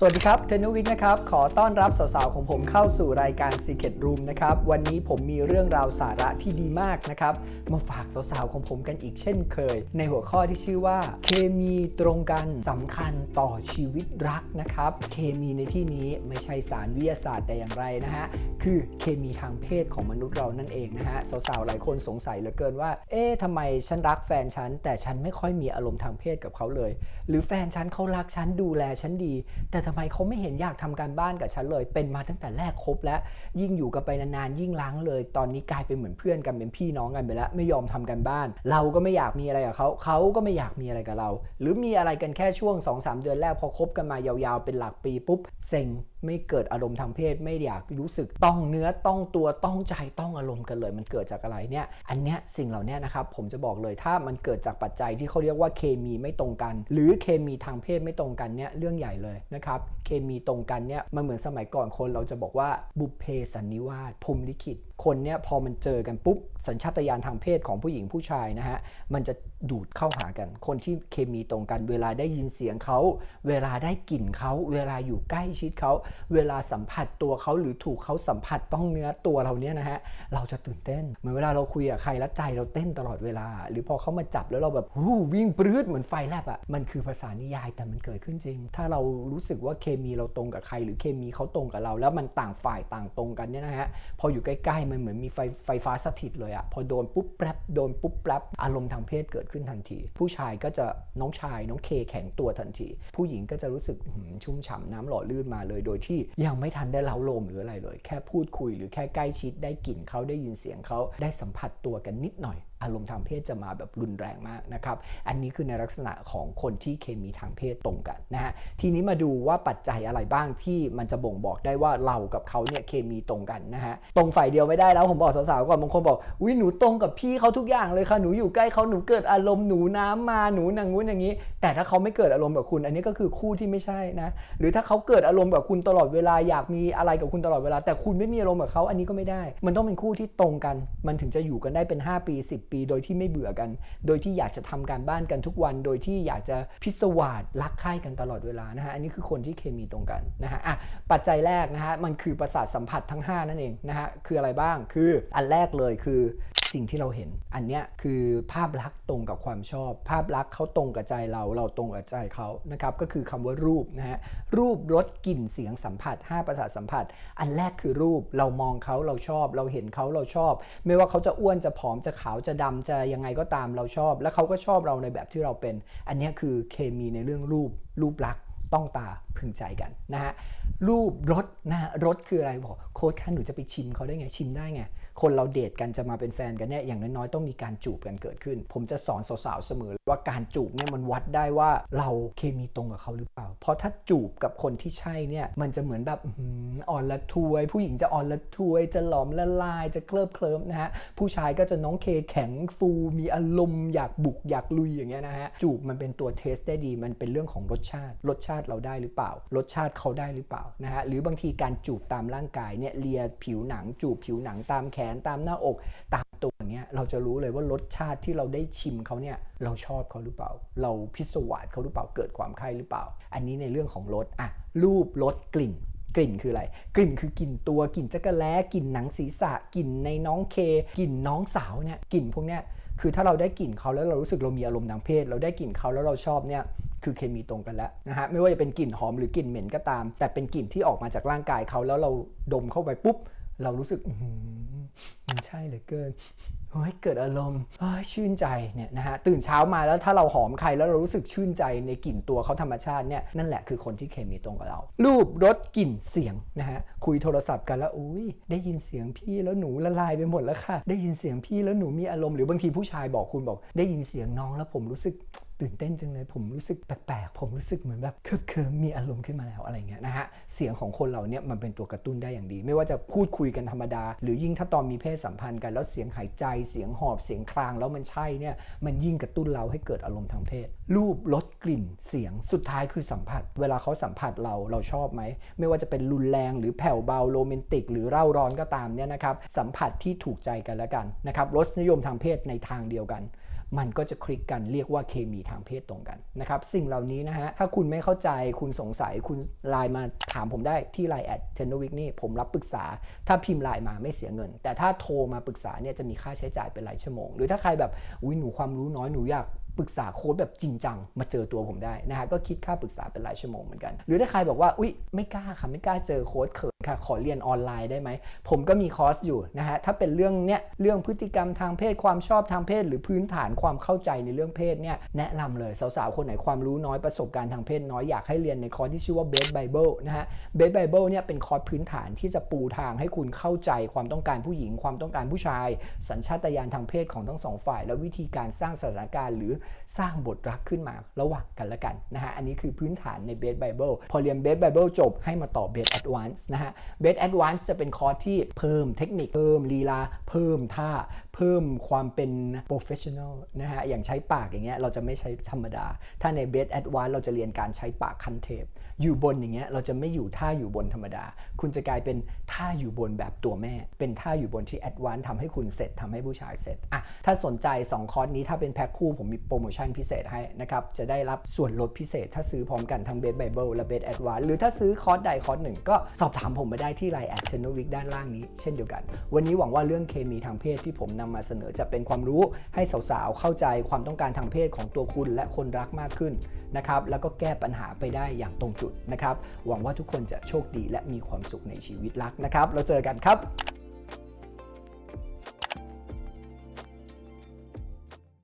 สวัสดีครับเทนนวิกนะครับ ขอต้อนรับสาวๆ ของผมเข้าสู่รายการ Secret Room นะครับ วันนี้ผมมีเรื่องราวสาระที่ดีมากนะครับ มาฝากสาวๆ ของผมกันอีกเช่นเคย ในหัวข้อที่ชื่อว่า เคมีตรงกันสำคัญต่อชีวิตรักนะครับ เคมีในที่นี้ไม่ใช่สารวิทยาศาสตร์แต่อย่างไรนะฮะ คือเคมีทางเพศของมนุษย์เรานั่นเองนะฮะ สาวๆ หลายคนสงสัยเหลือเกินว่า เอ๊ะทำไมฉันรักแฟนฉัน แต่ฉันไม่ค่อยมีอารมณ์ทางเพศกับเขาเลย หรือแฟนฉันเขารักฉันดูแลฉันดี แต่ทำไมเขาไม่เห็นอยากทำการบ้านกับฉันเลย เป็นมาตั้งแต่แรกคบแล้วยิ่งอยู่กันไปนานๆยิ่งล้างเลย ตอนนี้กลายเป็นเหมือนเพื่อนกันเป็นพี่น้องกันไปแล้วไม่ยอมทำการบ้าน เราก็ไม่อยากมีอะไรกับเขาเขาก็ไม่อยากมีอะไรกับเรา หรือมีอะไรกันแค่ช่วง 2-3 เดือนแรกพอคบกันมายาวๆเป็นหลักปีปุ๊บเซ็ง ไม่เกิดอารมณ์ทางเพศ ไม่อยากรู้สึกต้องเนื้อต้องตัวต้องใจต้องอารมณ์กันเลย มันเกิดจากอะไรเนี่ยอันเนี้ยสิ่งเหล่านี้นะครับผมจะบอกเลยถ้ามันเกิดจากปัจจัยที่เขาเรียกว่าเคมีไม่ตรงกัน หรือเคมีทางเพศไม่ตรงกันเนี่ยเรื่องใหญ่เลยนะครับเคมีตรงกันเนี่ยมันเหมือนสมัยก่อนคนเราจะบอกว่าบุพเพสันนิวาสพรมลิขิตคนเนี่ยพอมันเจอกันปุ๊บสัญชาตญาณทางเพศของผู้หญิงผู้ชายนะฮะมันจะดูดเข้าหากัน คนที่เคมีตรงกัน เวลาได้ยินเสียงเขา เวลาได้กลิ่นเขา เวลาอยู่ใกล้ชิดเขาเวลาสัมผัสตัวเขาหรือถูกเขาสัมผัสต้องเนื้อตัวเราเนี่ยนะฮะเราจะตื่นเต้น เหมือนเวลาเราคุยกับใครแล้วใจเราเต้นตลอดเวลา หรือพอเขามาจับแล้วเราแบบหูวิ่งปรื้ดเหมือนไฟแลบอะมันคือภาษานิยายแต่มันเกิดขึ้นจริง ถ้าเรารู้สึกว่าเคมีเราตรงกับใคร หรือเคมีเขาตรงกับเรา แล้วมันต่างฝ่ายต่างตรงกันเนี่ยนะฮะพออยู่ใกล้ๆมันเหมือนมีไฟไฟฟ้าสถิตเลยอะพอโดนปุ๊บแป๊บโดนปุ๊บแป๊บอารมณ์ทางเพศเกิดขึ้นทันที ผู้ชายก็จะน้องชายน้องเคแข็งตัวทันที ผู้หญิงก็จะรู้สึกหืมชุ่มฉ่ำน้ำหล่อลื่นมาเลยโดยที่ยังไม่ทันได้เล้าโลมหรืออะไรเลย แค่พูดคุยหรือแค่ใกล้ชิดได้กลิ่นเขาได้ยินเสียงเขาได้สัมผัสตัวกันนิดหน่อย อารมณ์ทางเพศจะมาแบบรุนแรงมากนะครับ อันนี้คือในลักษณะของคนที่เคมีทางเพศตรงกันนะฮะ ทีนี้มาดูว่าปัจจัยอะไรบ้างที่มันจะบ่งบอกได้ว่าเรากับเขาเนี่ยเคมีตรงกันนะฮะ ตรงฝ่ายเดียวไม่ได้แล้วผมบอกสาวๆก่อนบางคนบอกอุ้ยหนูตรงกับพี่เขาทุกอย่างเลยค่ะหนูอยู่ใกล้เขาหนูเกิดอารมณ์หนูน้ำมาหนูนางงู้นอย่างนี้ แต่ถ้าเขาไม่เกิดอารมณ์กับคุณ อันนี้ก็คือคู่ที่ไม่ใช่นะ หรือถ้าเขาเกิดอารมณ์กับคุณตลอดเวลาอยากมีอะไรกับคุณตลอดเวลา แต่คุณไม่มีอารมณ์กับเขาอันนี้ก็ไม่ได้ มันต้องเป็นคู่ที่ตรงกัน มันถึงจะอยู่กันได้เป็น 5 ปี 10ปี โดยที่ไม่เบื่อกัน โดยที่อยากจะทำการบ้านกันทุกวัน โดยที่อยากจะพิศวาสรักใคร่กันตลอดเวลานะฮะอันนี้คือคนที่เคมีตรงกันนะฮะอะปัจจัยแรกนะฮะมันคือประสาทสัมผัสทั้ง 5 นั่นเองนะฮะคืออะไรบ้างคืออันแรกเลยคือ สิ่งที่เราเห็น อันเนี้ยคือภาพลักษณ์ตรงกับความชอบ ภาพลักษณ์เขาตรงกับใจเราเราตรงกับใจเขานะครับก็คือคำว่ารูปนะฮะรูปรสกลิ่นเสียงสัมผัส 5 ประสาทสัมผัส อันแรกคือรูปเรามองเขาเราชอบ เราเห็นเขาเราชอบ ไม่ว่าเขาจะอ้วนจะผอมจะขาวจะดำจะยังไงก็ตามเราชอบ แล้วเขาก็ชอบเราในแบบที่เราเป็น อันนี้คือเคมีในเรื่องรูปรูปลักษณ์ต้องตาพึงใจกันนะฮะรูปรสนะฮะรสคืออะไรบอกโค้ดคะหนูจะไปชิมเขาได้ไงชิมได้ไงคนเราเดทกันจะมาเป็นแฟนกันเนี่ยอย่างน้อยๆต้องมีการจูบกันเกิดขึ้น ผมจะสอนสาวๆเสมอว่าการจูบเนี่ยมันวัดได้ว่าเราเคมีตรงกับเขาหรือเปล่า เพราะถ้าจูบกับคนที่ใช่เนี่ยมันจะเหมือนแบบอ่อนละทวย ผู้หญิงจะอ่อนละทวย จะหลอมละลายจะเคลิบเคลิ้มนะฮะผู้ชายก็จะน้องเคแข็งฟูมีอารมณ์อยากบุกอยากลุยอย่างเงี้ยนะฮะจูบมันเป็นตัวเทสได้ดี มันเป็นเรื่องของรสชาติ รสชาติเราได้หรือเปล่า รสชาติเขาได้หรือเปล่านะฮะหรือบางทีการจูบตามร่างกายเนี่ยเลียผิวหนัง จูบผิวหนังตามแขนตามหน้าอกตามตัวอย่างเงี้ยเราจะรู้เลยว่ารสชาติที่เราได้ชิมเขาเนี่ยเราชอบเขาหรือเปล่า เราพิศวาสเขาหรือเปล่าเกิดความใคร่หรือเปล่า อันนี้ในเรื่องของรสอะรูปรสกลิ่นกลิ่นคืออะไร กลิ่นคือกลิ่นตัวกลิ่นจักระแล้กลิ่นหนังศีรษะกลิ่นในน้องเคกลิ่นน้องสาวเนี่ยกลิ่นพวกเนี้ยคือถ้าเราได้กลิ่นเขาแล้วเรารู้สึกเรามีอารมณ์ทางเพศ เราได้กลิ่นเขาแล้วเราชอบเนี่ยคือเคมีตรงกันแล้วนะฮะไม่ว่าจะเป็นกลิ่นหอมหรือกลิ่นเหม็นก็ตาม แต่เป็นกลิ่นที่ออกมาจากร่างกายเขาแล้วเราดมเข้าไปปุ๊บ เรารู้สึก มันใช่เหลือเกินเฮ้ยเกิดอารมณ์เฮ้ยชื่นใจเนี่ยนะฮะตื่นเช้ามาแล้วถ้าเราหอมใครแล้วเรารู้สึกชื่นใจในกลิ่นตัวเขาธรรมชาติเนี่ยนั่นแหละคือคนที่เคมีตรงกับเรา รูปรสกลิ่นเสียงนะฮะคุยโทรศัพท์กันแล้วอุ้ยได้ยินเสียงพี่แล้วหนูละลายไปหมดแล้วค่ะ ได้ยินเสียงพี่แล้วหนูมีอารมณ์หรือบางทีผู้ชายบอกคุณบอก ได้ยินเสียงน้องแล้วผมรู้สึกตื่นเต้นจังเลยผมรู้สึกแปลกๆ ผมรู้สึกเหมือนแบบเคิบเคิมมีอารมณ์ขึ้นมาแล้วอะไรเงี้ยนะฮะเสียงของคนเราเนี่ยมันเป็นตัวกระตุ้นได้อย่างดี ไม่ว่าจะพูดคุยกันธรรมดา หรือยิ่งถ้าตอนมีเพศสัมพันธ์กันแล้วเสียงหายใจเสียงหอบเสียงคลางแล้วมันใช่เนี่ยมันยิ่งกระตุ้นเราให้เกิดอารมณ์ทางเพศ รูปรสกลิ่นเสียงสุดท้ายคือสัมผัส เวลาเขาสัมผัสเราเราชอบไหมไม่ว่าจะเป็นรุนแรงหรือแผ่วเบาโรแมนติก หรือเร่าร้อนก็ตามเนี่ยนะครับสัมผัสที่ถูกใจกันแล้วกันนะครับรสนิยมทางเพศในทางเดียวกัน มันก็จะคลิกกันเรียกว่าเคมีทางเพศตรงกันนะครับ สิ่งเหล่านี้นะฮะ ถ้าคุณไม่เข้าใจคุณสงสัยคุณไลน์มาถามผมได้ที่ไลน์แอดเทนวิกนี่ผมรับปรึกษา ถ้าพิมพ์ไลน์มาไม่เสียเงิน แต่ถ้าโทรมาปรึกษาเนี่ยจะมีค่าใช้จ่ายเป็นรายชั่วโมง หรือถ้าใครแบบอุ้ยหนูความรู้น้อยหนูอยากปรึกษาโค้ดแบบจริงจังมาเจอตัวผมได้นะฮะก็คิดค่าปรึกษาเป็นรายชั่วโมงเหมือนกัน หรือถ้าใครบอกว่าอุ๊ยไม่กล้าค่ะไม่กล้าเจอโค้ดเขิน ค่ะขอเรียนออนไลน์ได้ไหม ผมก็มีคอร์สอยู่นะฮะ ถ้าเป็นเรื่องเนี้ยเรื่องพฤติกรรมทางเพศความชอบทางเพศ หรือพื้นฐานความเข้าใจในเรื่องเพศเนี่ยแนะนำเลย สาวๆ คนไหนความรู้น้อยประสบการณ์ทางเพศน้อยอยากให้เรียนในคอร์สที่ชื่อว่า Base Bible นะฮะ Base Bible เนี่ยเป็นคอร์สพื้นฐานที่จะปูทางให้คุณเข้าใจความต้องการผู้หญิง ความต้องการผู้ชาย สัญชาตญาณทางเพศของทั้งสองฝ่าย และวิธีการสร้างสถานการณ์ หรือสร้างบทรักขึ้นมาระหว่างกันและกันนะฮะอันนี้คือพื้นฐานใน Base Bible พอเรียน Base Bible จบให้มาต่อ Base Advance นะฮะ Best Advance จะเป็นคอร์สที่เพิ่มเทคนิคเพิ่มลีลา พิ่มท่าเพิ่มความเป็น professional นะฮะอย่างใช้ปากอย่างเงี้ยเราจะไม่ใช้ธรรมดา ถ้าใน Base Advance เราจะเรียนการใช้ปากคันเทปอยู่บนอย่างเงี้ยเราจะไม่อยู่ท่าอยู่บนธรรมดา คุณจะกลายเป็นท่าอยู่บนแบบตัวแม่ เป็นท่าอยู่บนที่ Advance ทำให้คุณเสร็จทำให้ผู้ชายเสร็จอะถ้าสนใจ 2 คอร์สนี้ถ้าเป็นแพ็คคู่ผมมีโปรโมชั่นพิเศษให้นะครับจะได้รับส่วนลดพิเศษ ถ้าซื้อพร้อมกันทั้ง Base Bible และ Base Advance หรือถ้าซื้อคอร์สใดคอร์สหนึ่งก็สอบถามผมมาได้ที่ Line แอดเทนวิกด้านล่างนี้เช่นเดียวกัน วันนี้หวังว่าเรื่องเคมีทางเพศที่ผมนำมาเสนอจะเป็นความรู้ให้สาวๆเข้าใจความต้องการทางเพศของตัวคุณและคนรักมากขึ้นนะครับแล้วก็แก้ปัญหาไปได้อย่างตรงจุดนะครับหวังว่าทุกคนจะโชคดีและมีความสุขในชีวิตรักนะครับ เราเจอกันครับ